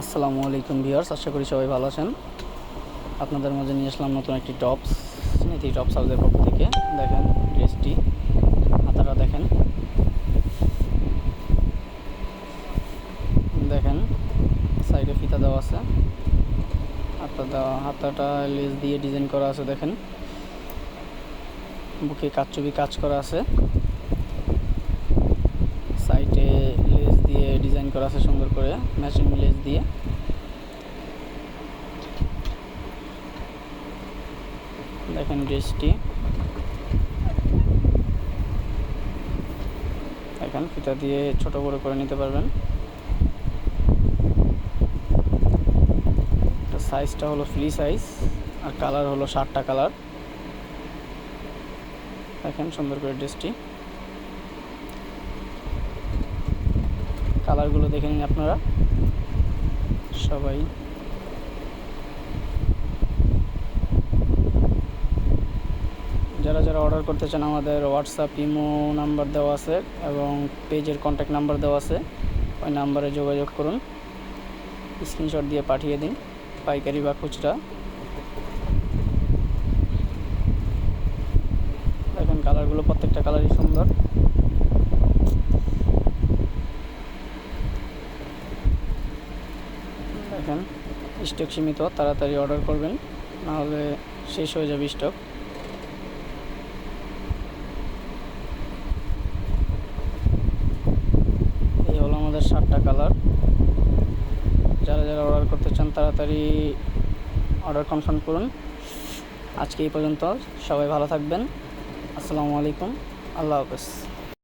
আসসালামু আলাইকুম ভিউয়ার্স, আশা করি সবাই ভালো আছেন। আপনাদের মাঝে নিয়ে আসলাম নতুন একটি টপস নীতি টপস হাউসের পক্ষ থেকে। দেখেন ড্রেসটি, হাতাটা দেখেন। দেখেন, সাইডে ফিতা দেওয়া আছে। হাতটা দেওয়া, হাতাটা লেস দিয়ে ডিজাইন করা আছে, দেখেন। বুকে কাচুবি কাজ করা আছে। সাইডে দিয়ে ডিজাইন করা আছে সুন্দর করে ম্যাচিং লেস দিয়ে। দেখেন ড্রেসটি দেখেন, ফিতা দিয়ে ছোট বড় করে নিতে পারবেন। সাইজটা হলো ফ্রি সাইজ আর কালার হলো ষাটটা কালার দেখেন সুন্দর করে ড্রেসটি কালারগুলো দেখে নিন আপনারা। সবাই। যারা যারা অর্ডার করতে চান, আমাদের হোয়াটসঅ্যাপ ইমো নাম্বার দেওয়া আছে এবং পেজের কন্ট্যাক্ট নাম্বার দেওয়া আছে। ওই নাম্বারে যোগাযোগ করুন। স্ক্রিনশট দিয়ে পাঠিয়ে দিন, পাইকারি বা খুচরা। দেখেন, কালারগুলো প্রত্যেকটা কালারই সুন্দর। দেখেন স্টক সীমিত, তাড়াতাড়ি অর্ডার করবেন, নাহলে শেষ হয়ে যাবে স্টক। এই হলো আমাদের সাতটা কালার। যারা যারা অর্ডার করতে চান, তাড়াতাড়ি অর্ডার কনফার্ম করুন। আজকে এই পর্যন্ত সবাই ভালো থাকবেন। আসসালামু আলাইকুম। আল্লাহ হাফেজ।